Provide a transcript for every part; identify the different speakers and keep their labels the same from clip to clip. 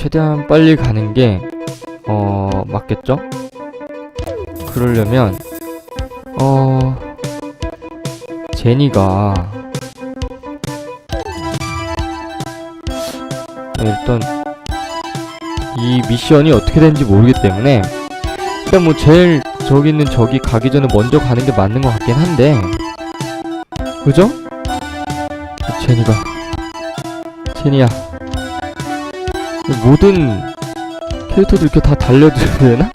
Speaker 1: 최대한 빨리 가는 게, 어, 맞겠죠? 그러려면, 어, 제니가, 네, 일단, 이 미션이 어떻게 되는지 모르기 때문에, 일단 뭐 제일 저기 있는 저기 가기 전에 먼저 가는 게 맞는 것 같긴 한데, 그죠? 제니가, 제니야. 모든 캐릭터들 이렇게 다 달려들어야 되나?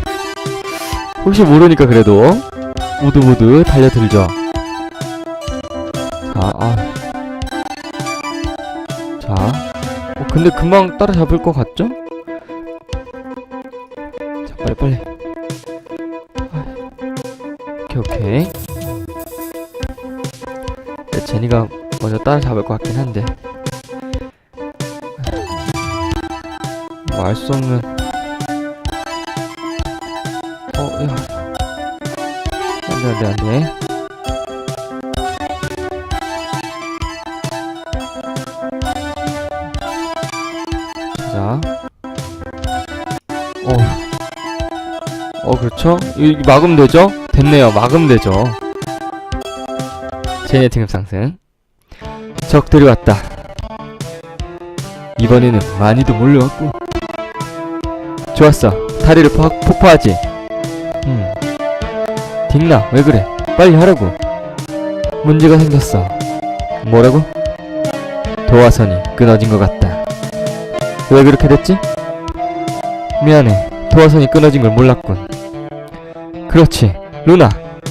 Speaker 1: 혹시 모르니까 그래도 모두 모두 달려들죠. 자, 아. 자. 어, 근데 금방 따라잡을 것 같죠? 자, 빨리 빨리. 아, 오케이 오케이. 네, 제니가 먼저 따라잡을 것 같긴 한데. 알 수 없는. 어, 야. 안돼 안돼 안돼. 자. 어. 어 그렇죠? 이 막으면 되죠? 됐네요. 막으면 되죠. 제네 등급 상승. 적들이 왔다. 이번에는 많이도 몰려왔고 좋았어. 다리를 폭, 폭파하지. 음. 딕나, 왜 그래? 빨리 하라고. 문제가 생겼어. 뭐라고? 도화선이 끊어진 것 같다. 왜 그렇게 됐지? 미안해. 도화선이 끊어진 걸 몰랐군. 그렇지. 루나,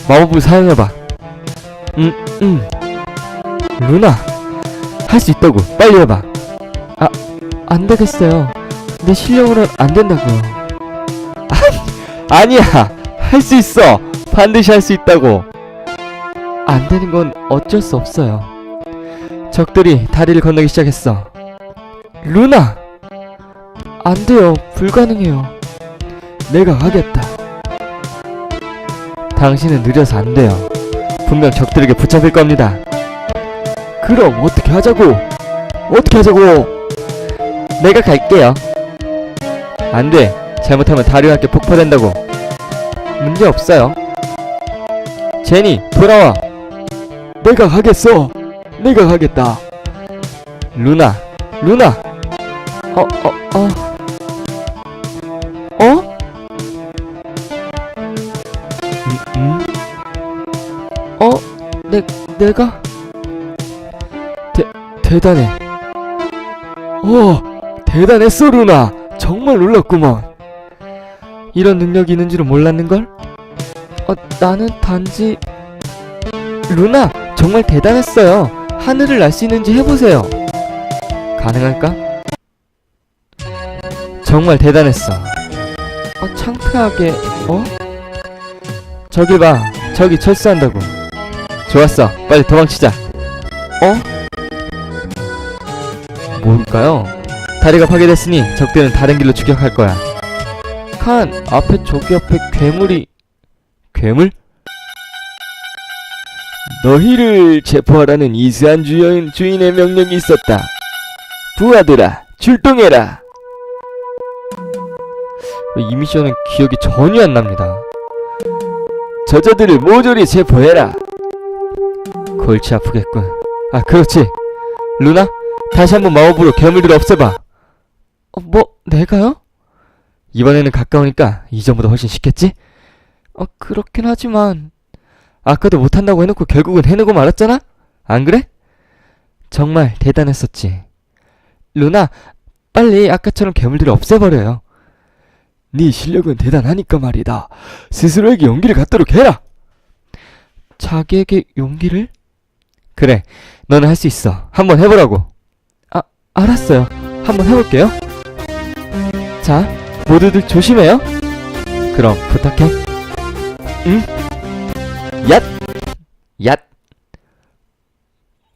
Speaker 1: 마법을 사용해봐. 음, 음. 루나, 할 수 있다고. 빨리 해봐. 아, 안 되겠어요. 내 실력으로는 안 된다고요. 아니, 아니야. 할 수 있어. 반드시 할 수 있다고. 안 되는 건 어쩔 수 없어요. 적들이 다리를 건너기 시작했어. 루나! 안 돼요. 불가능해요. 내가 하겠다. 당신은 느려서 안 돼요. 분명 적들에게 붙잡힐 겁니다. 그럼 어떻게 하자고? 어떻게 하자고? 내가 갈게요. 안 돼. 잘못하면 다리와 함께 폭파된다고. 문제 없어요. 제니, 돌아와. 내가 가겠어. 내가 가겠다. 루나, 루나. 어, 어, 어. 어? 음, 음? 어? 내, 내가? 대, 대단해. 어, 대단했어, 루나. 정말 놀랐구먼. 이런 능력이 있는 줄은 몰랐는걸? 어, 나는 단지... 루나, 정말 대단했어요. 하늘을 날 수 있는지 해보세요. 가능할까? 정말 대단했어. 어, 창피하게, 어? 저기 봐. 저기 철수한다고. 좋았어. 빨리 도망치자. 어? 뭘까요? 다리가 파괴됐으니 적들은 다른 길로 추격할 거야. 칸, 앞에 저기 앞에 괴물이... 괴물? 너희를 체포하라는 이스한 주인, 주인의 명령이 있었다. 부하들아, 출동해라! 이 미션은 기억이 전혀 안 납니다. 저자들을 모조리 체포해라! 골치 아프겠군. 아, 그렇지. 루나, 다시 한번 마법으로 괴물들을 없애봐. 어, 뭐, 내가요? 이번에는 가까우니까 이전보다 훨씬 쉽겠지? 어, 그렇긴 하지만 아까도 못한다고 해놓고 결국은 해내고 말았잖아? 안 그래? 정말 대단했었지. 루나, 빨리 아까처럼 괴물들을 없애버려요. 네 실력은 대단하니까 말이다. 스스로에게 용기를 갖도록 해라. 자기에게 용기를? 그래, 너는 할 수 있어. 한번 해보라고. 아, 알았어요. 한번 해볼게요. 자, 모두들 조심해요. 그럼 부탁해. 응? 얏! 얏!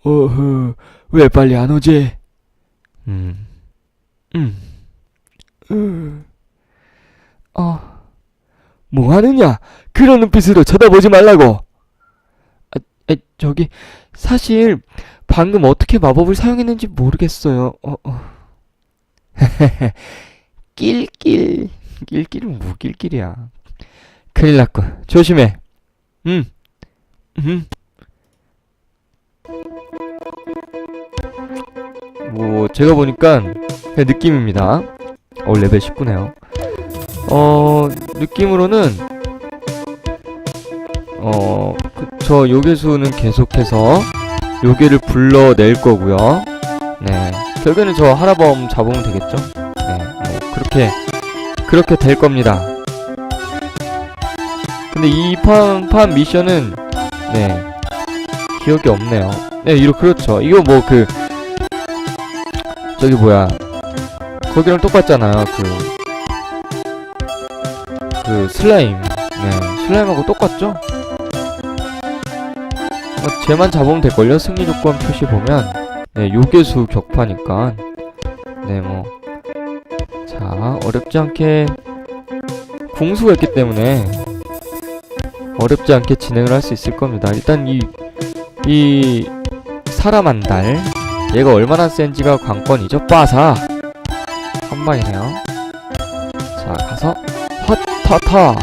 Speaker 1: 어허, 왜 빨리 안 오지? 음, 음, 으, 어, 뭐 하느냐? 그런 눈빛으로 쳐다보지 말라고. 아, 아, 저기, 사실, 방금 어떻게 마법을 사용했는지 모르겠어요. 어, 어. 낄낄. 낄낄은 뭐 낄낄이야. 큰일 났군. 조심해. 음. 음. 뭐, 제가 보니까 그냥 느낌입니다. 어, 레벨 19네요. 어, 느낌으로는, 어, 그, 저 요괴수는 계속해서 요괴를 불러낼 거고요. 네. 결국에는 저 하나범 잡으면 되겠죠? 네. 뭐, 그렇게, 그렇게 될 겁니다. 근데 이 판, 판 미션은, 네. 기억이 없네요. 네, 이러, 그렇죠. 이거 뭐 그, 저기 뭐야. 거기랑 똑같잖아요. 그, 그 슬라임. 네, 슬라임하고 똑같죠? 어, 쟤만 잡으면 될걸요? 승리 조건 표시 보면. 네, 요괴수 격파니까. 네, 뭐. 자, 어렵지 않게 궁수가 있기 때문에 어렵지 않게 진행을 할 수 있을 겁니다. 일단 이, 이 사람 한 달. 얘가 얼마나 센지가 관건이죠. 빠사. 한 방이네요. 자, 가서 헛 타타.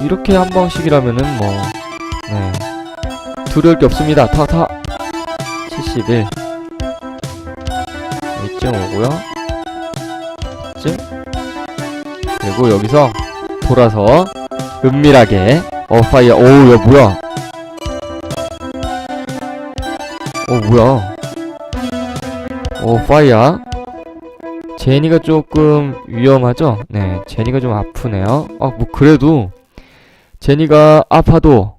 Speaker 1: 이렇게 한 방씩이라면은 뭐, 네. 두려울 게 없습니다. 타타. 71. 이쯤 오고요. 이쯤. 그리고 여기서 돌아서 은밀하게 어 파이어. 오우 야 뭐야? 어 뭐야? 오 파이어. 제니가 조금 위험하죠? 네 제니가 좀 아프네요. 아 뭐 그래도 제니가 아파도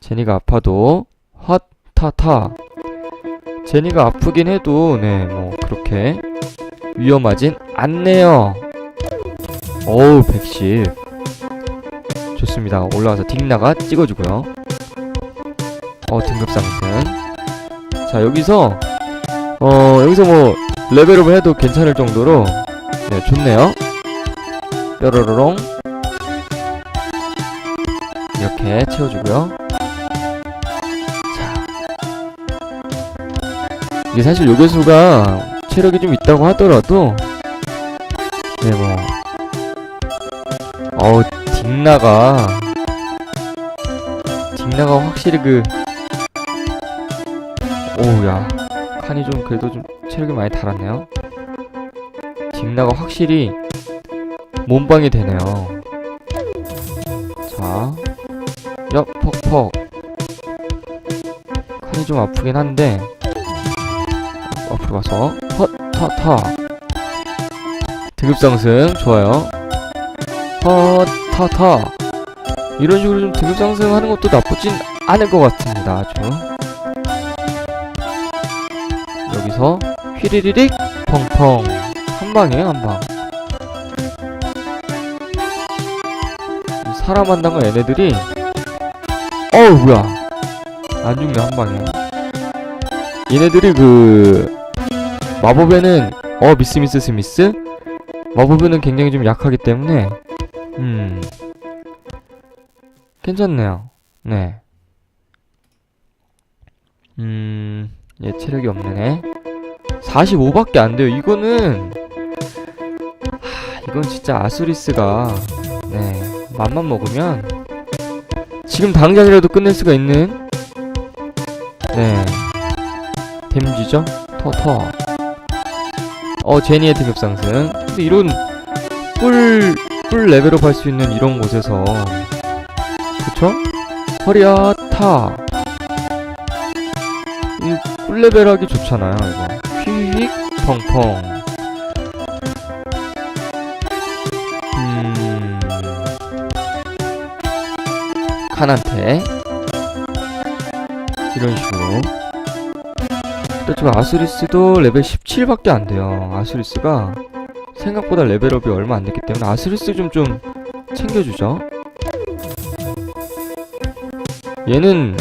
Speaker 1: 제니가 아파도 핫타타. 제니가 아프긴 해도 네 뭐 그렇게 위험하진 않네요 어우 110 좋습니다. 올라와서 딩나가 찍어주고요. 어 등급 상승. 자 여기서 어 여기서 뭐 레벨업을 해도 괜찮을 정도로 네 좋네요. 뾰로로롱 이렇게 채워주고요. 자 이게 사실 요괴수가 체력이 좀 있다고 하더라도 네뭐. 어우 딩나가. 딩나가 확실히 그 오우야. 칸이 좀 그래도 좀 체력이 많이 달았네요. 딩나가 확실히 몸빵이 되네요. 자. 야, 퍽퍽. 칸이 좀 아프긴 한데 앞으로 가서 헛, 타, 타 등급 상승 좋아요 어, 타타. 이런 식으로 좀 등급 상승하는 것도 나쁘진 않을 것 같습니다. 아주. 여기서 휘리리릭 펑펑 한 방이에요 한 방. 이 사람 한 방은 얘네들이 어우 뭐야 안 죽네 한 방에. 얘네들이 그 마법에는 어 미스 미스 스미스 마법에는 굉장히 좀 약하기 때문에 음. 괜찮네요. 네. 음, 얘 체력이 없네. 45밖에 안 돼요. 이거는, 하, 이건 진짜 아수리스가, 네, 맘만 먹으면, 지금 당장이라도 끝낼 수가 있는, 네, 데미지죠? 터터. 어, 제니의 등급 상승. 근데 이런, 꿀, 풀 레벨업 할 수 있는 이런 곳에서 그쵸? 허리야 타. 이 꿀 레벨 하기 좋잖아요 이거 휙 펑펑 음 칸한테 이런 식으로 근데 저 아수리스도 레벨 17밖에 안 돼요 아수리스가 생각보다 레벨업이 얼마 안 됐기 때문에 아스리스 좀 좀 챙겨주죠. 얘는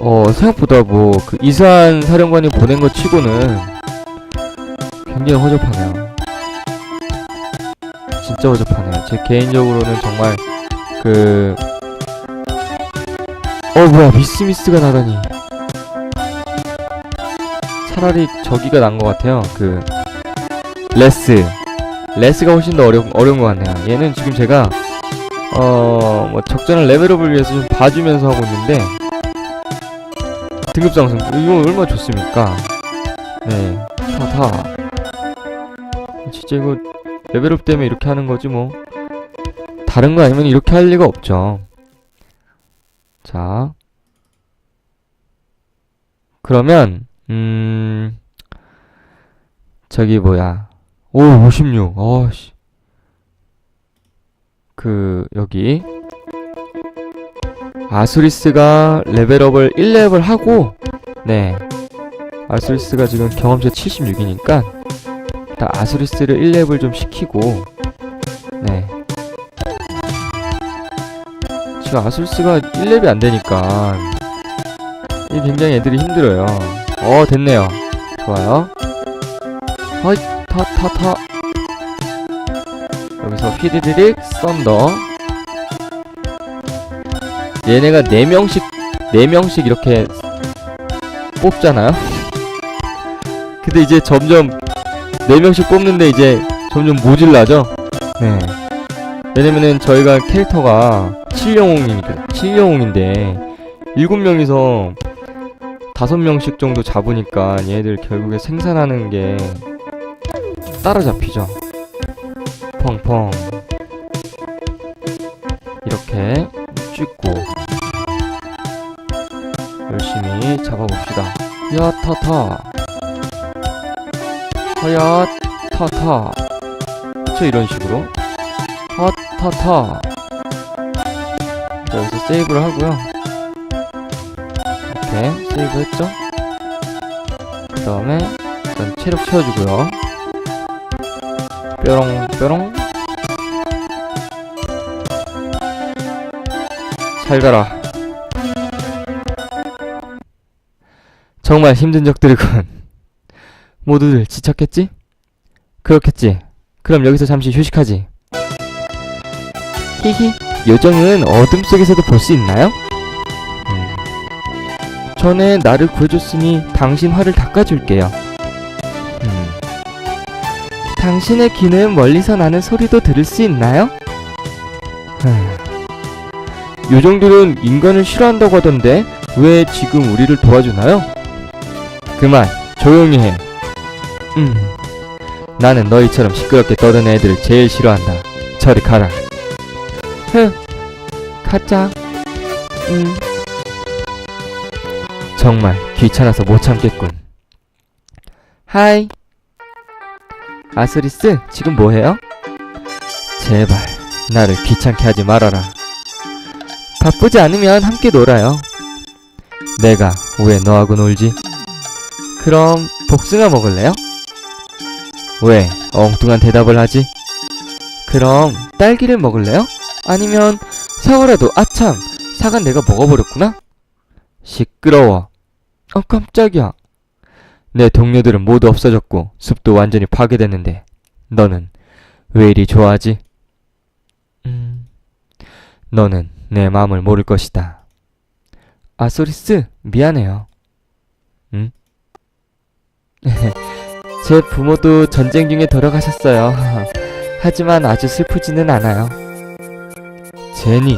Speaker 1: 어 생각보다 뭐 그 이산 사령관이 보낸 것 치고는 굉장히 허접하네요. 진짜 허접하네요. 제 개인적으로는 정말 그 어 뭐야 미스미스가 나다니 차라리 저기가 난 것 같아요. 그 레스 레스가 훨씬 더 어려 어려운 것 같네요. 얘는 지금 제가 어 뭐 적절한 레벨업을 위해서 좀 봐주면서 하고 있는데 등급 상승 이거 얼마나 좋습니까? 네, 타 타. 진짜 이거 레벨업 때문에 이렇게 하는 거지 뭐. 다른 거 아니면 이렇게 할 리가 없죠. 자. 그러면, 음, 저기 뭐야. 오, 56. 어씨. 그, 여기. 아수리스가 레벨업을 1레벨 하고, 네. 아수리스가 지금 경험치 76이니까, 일단 아수리스를 1레벨 좀 시키고, 네. 지금 아수리스가 1렙이 안 되니까 이 굉장히 애들이 힘들어요. 어 됐네요. 좋아요. 허이 타타타 여기서 휘리리릭 썬더 얘네가 4명씩 4명씩 이렇게 뽑잖아요. 근데 이제 점점 4명씩 뽑는데 이제 점점 모질라죠? 네. 왜냐면은 저희가 캐릭터가 7영웅이니까 7영웅인데 7명이서 5명씩 정도 잡으니까 얘들 결국에 생산하는 게 따라잡히죠. 펑펑. 이렇게 찍고 열심히 잡아봅시다. 야타타. 하야 타타. 그쵸 이런 식으로? 타타. 자, 여기서 세이브를 하고요 이렇게 세이브 했죠? 그 다음에 일단 체력 채워주고요. 뾰롱 뾰롱. 잘 가라. 정말 힘든 적들이군. 모두들 지쳤겠지? 그렇겠지. 그럼 여기서 잠시 휴식하지. 히히 요정은 어둠 속에서도 볼 수 있나요? 음. 전에 나를 구해줬으니 당신 화를 닦아줄게요. 음. 당신의 귀는 멀리서 나는 소리도 들을 수 있나요? 흠. 요정들은 인간을 싫어한다고 하던데 왜 지금 우리를 도와주나요? 그만 조용히 해. 음. 나는 너희처럼 시끄럽게 떠드는 애들을 제일 싫어한다. 저리 가라. 흥, 가자. 응. 정말 귀찮아서 못 참겠군. 하이. 아스리스, 지금 뭐해요? 제발, 나를 귀찮게 하지 말아라. 바쁘지 않으면 함께 놀아요. 내가 왜 너하고 놀지? 그럼 복숭아 먹을래요? 왜 엉뚱한 대답을 하지? 그럼 딸기를 먹을래요? 아니면 사과라도 아참 사과 내가 먹어버렸구나 시끄러워 어 깜짝이야 내 동료들은 모두 없어졌고 숲도 완전히 파괴됐는데 너는 왜 이리 좋아하지? 음 너는 내 마음을 모를 것이다 아소리스 미안해요 응? 제 부모도 전쟁 중에 돌아가셨어요 하지만 아주 슬프지는 않아요 제니.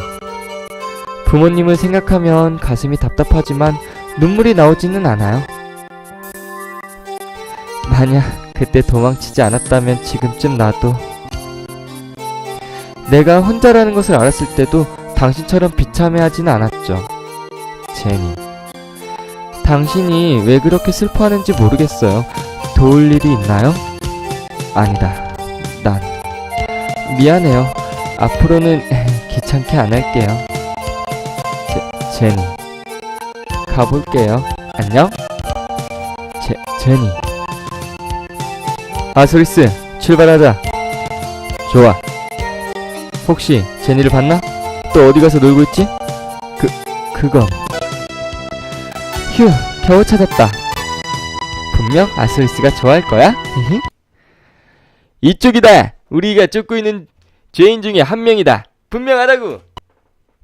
Speaker 1: 부모님을 생각하면 가슴이 답답하지만 눈물이 나오지는 않아요. 만약 그때 도망치지 않았다면 지금쯤 나도 내가 혼자라는 것을 알았을 때도 당신처럼 비참해하진 않았죠. 제니. 당신이 왜 그렇게 슬퍼하는지 모르겠어요. 도울 일이 있나요? 아니다. 난 미안해요. 앞으로는 귀찮게 안 할게요. 제, 제니. 가볼게요. 안녕? 제, 제니. 아소리스, 출발하자. 좋아. 혹시 제니를 봤나? 또 어디 가서 놀고 있지? 그, 그건. 휴, 겨우 찾았다. 분명 아소리스가 좋아할 거야. 이쪽이다. 우리가 쫓고 있는 죄인 중에 한 명이다. 분명하다고.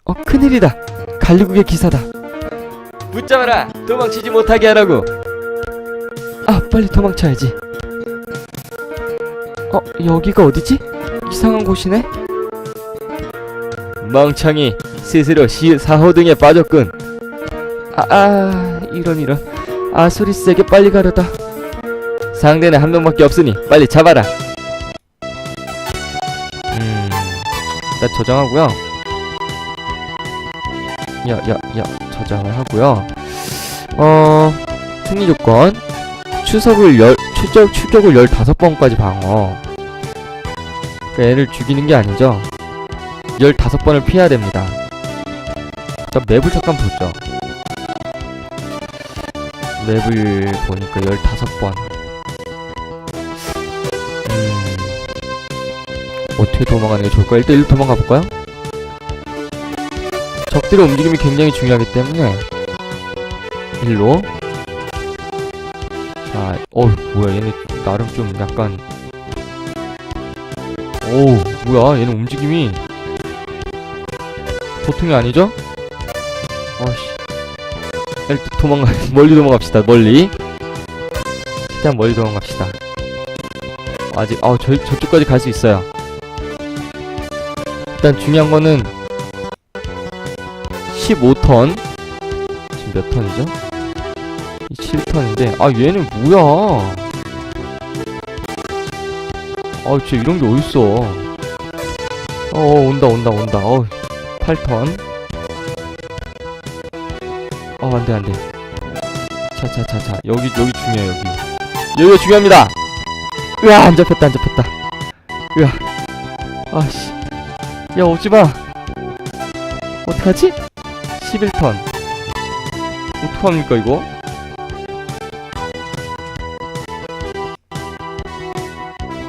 Speaker 1: 어 큰일이다. 갈리국의 기사다. 붙잡아라. 도망치지 못하게 하라고. 아 빨리 도망쳐야지. 어 여기가 어디지? 이상한 곳이네. 멍청이 스스로 시, 사호등에 빠졌군. 아, 아 이런 이런. 아 소리 세게 빨리 가려다. 상대는 한 명밖에 없으니 빨리 잡아라. 음 일단 저장하고요. 야야야 저장을 하고요. 어 승리 조건. 추석을 열 추적 추격을 15번까지 방어. 그러니까 얘를 죽이는 게 아니죠. 15번을 피해야 됩니다. 일단 맵을 잠깐 보죠. 맵을 보니까 15번. 음 어떻게 도망가는 게 좋을까 일단 일로 도망가 볼까요? 적들의 움직임이 굉장히 중요하기 때문에 일로. 자, 어 뭐야 얘네 나름 좀 약간. 오 뭐야 얘는 움직임이. 보통이 아니죠? 어씨. 일단 도망가 멀리 도망갑시다 멀리. 최대한 멀리 도망갑시다. 아직 아 저, 저쪽까지 갈 수 있어요. 일단 중요한 거는 15턴? 지금 몇 턴이죠? 이 7턴인데 아 얘는 뭐야? 아 진짜 이런 게 어딨어? 어 온다 온다 온다. 어 8턴. 어 안돼 안돼. 자자자자. 여기 여기 중요해 여기. 여기가 중요합니다. 으아 안 잡혔다 안 잡혔다. 으아. 아씨. 야 오지마. 어떡하지? 11턴 어떡합니까 이거?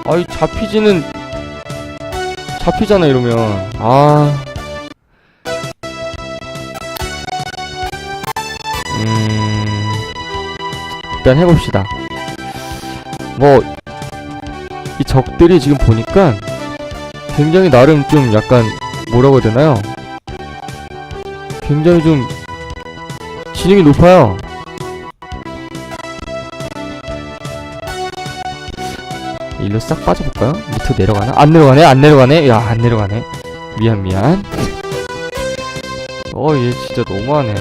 Speaker 1: 아이 잡히지는 잡히잖아 이러면 아 음... 일단 해봅시다 뭐 이 적들이 지금 보니까 굉장히 나름 좀 약간 뭐라고 해야 되나요? 굉장히 좀 지능이 높아요. 일로 싹 빠져볼까요? 밑으로 내려가나? 안 내려가네? 안 내려가네? 야, 안 내려가네. 미안, 미안. 어, 얘 진짜 너무하네.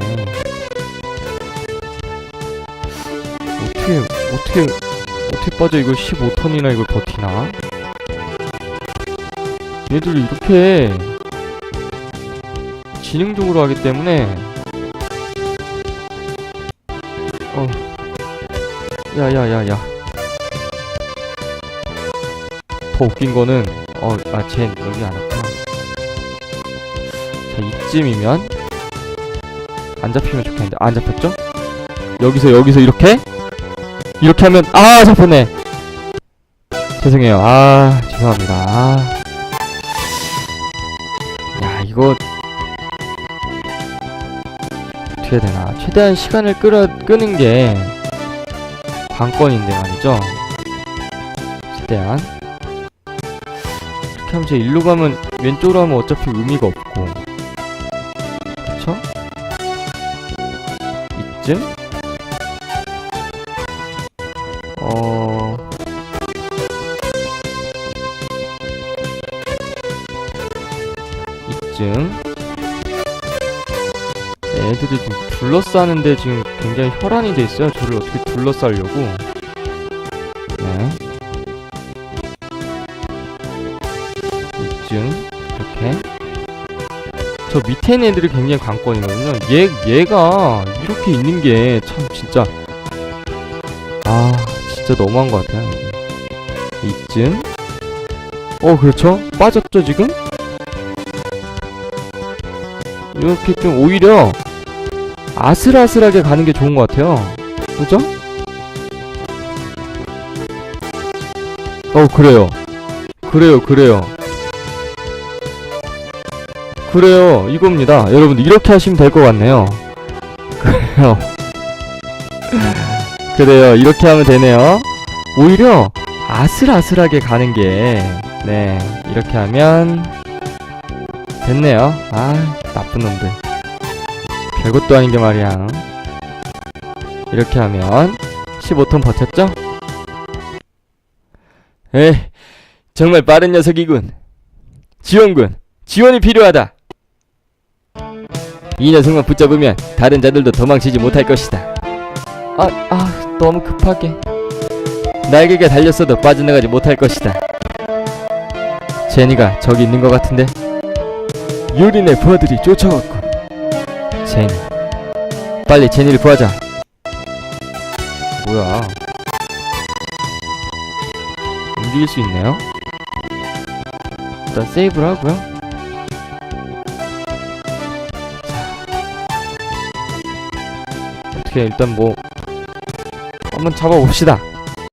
Speaker 1: 어떻게, 어떻게, 어떻게 빠져? 이거 15턴이나 이걸 버티나? 얘들 이렇게 지능적으로 하기 때문에. 어. 야야야야. 더 웃긴 거는 어아쟨 여기 안 왔구나 자 이쯤이면 안 잡히면 좋겠는데. 아, 안 잡혔죠? 여기서 여기서 이렇게? 이렇게 하면 아 잡혔네. 죄송해요. 아 죄송합니다. 아. 야 이거 어떻게 되나. 최대한 시간을 끌어 끄는 게 관건인데 말이죠. 최대한. 이렇게 하면 제 일로 가면 왼쪽으로 하면 어차피 의미가 없고. 그쵸? 이쯤? 어... 이쯤 애들이 좀 둘러싸는데 지금 굉장히 혈안이 돼 있어요. 저를 어떻게 둘러싸려고. 네. 이쯤 이렇게. 저 밑에 있는 애들이 굉장히 관건이거든요. 얘 얘가 이렇게 있는 게 참 진짜 아 진짜 너무한 것 같아요. 이쯤. 어 그렇죠. 빠졌죠 지금? 이렇게 좀 오히려 아슬아슬하게 가는 게 좋은 것 같아요. 그죠? 어, 그래요. 그래요, 그래요. 그래요, 이겁니다. 여러분들, 이렇게 하시면 될 것 같네요. 그래요. 그래요, 이렇게 하면 되네요. 오히려 아슬아슬하게 가는 게, 네, 이렇게 하면 됐네요. 아, 나쁜 놈들. 별것도 아닌 게 말이야. 이렇게 하면 15톤 버텼죠? 에이, 정말 빠른 녀석이군. 지원군, 지원이 필요하다. 이 녀석만 붙잡으면 다른 자들도 도망치지 못할 것이다. 아, 아, 너무 급하게. 날개가 달렸어도 빠져나가지 못할 것이다. 제니가 저기 있는 것 같은데? 유린의 부하들이 쫓아왔군. 제니. 빨리 제니를 구하자. 뭐야? 움직일 수 있네요? 일단 세이브를 하고요. 자. 어떻게 일단 뭐 한번 잡아봅시다.